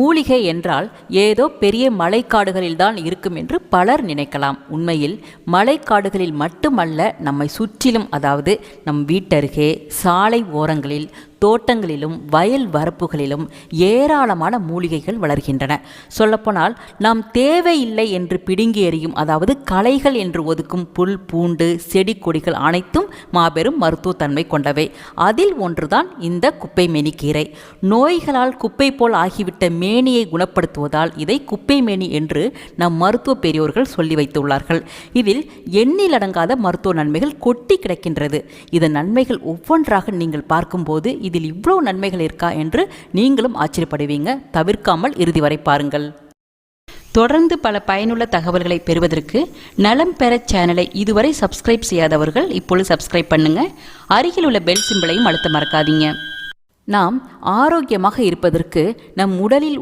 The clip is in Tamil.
மூலிகை என்றால் ஏதோ பெரிய மலைக்காடுகளில்தான் இருக்கும் என்று பலர் நினைக்கலாம். உண்மையில் மலைக்காடுகளில் மட்டுமல்ல நம்மை சுற்றிலும் அதாவது நம் வீட்டருகே சாலை ஓரங்களில் தோட்டங்களிலும் வயல் வரப்புகளிலும் ஏராளமான மூலிகைகள் வளர்கின்றன. சொல்லப்போனால் நாம் தேவையில்லை என்று பிடுங்கி எறியும் அதாவது களைகள் என்று ஒதுக்கும் புல் பூண்டு செடி கொடிகள் அனைத்தும் மாபெரும் மருத்துவத்தன்மை கொண்டவை. அதில் ஒன்றுதான் இந்த குப்பை மேனிக்கீரை நோய்களால் குப்பை போல் ஆகிவிட்ட மேனியை குணப்படுத்துவதால் இதை குப்பை மேனி என்று நம் மருத்துவ பெரியோர்கள் சொல்லி வைத்துள்ளார்கள். இதில் எண்ணிலடங்காத மருத்துவ நன்மைகள் கொட்டி கிடக்கின்றது. இதன் நன்மைகள் ஒவ்வொன்றாக நீங்கள் பார்க்கும்போது இதில் இவ்வளோ நன்மைகள் இருக்கா என்று நீங்களும் ஆச்சரியப்படுவீங்க. தவிர்க்காமல் இறுதி வரை பாருங்கள். தொடர்ந்து பல பயனுள்ள தகவல்களை பெறுவதற்கு நலம் பெற சேனலை இதுவரை சப்ஸ்கிரைப் செய்யாதவர்கள் இப்பொழுது சப்ஸ்கிரைப் பண்ணுங்க. அருகில் உள்ள பெல் சிம்பிளையும் அழுத்த மறக்காதீங்க. நாம் ஆரோக்கியமாக இருப்பதற்கு நம் உடலில் உள்ள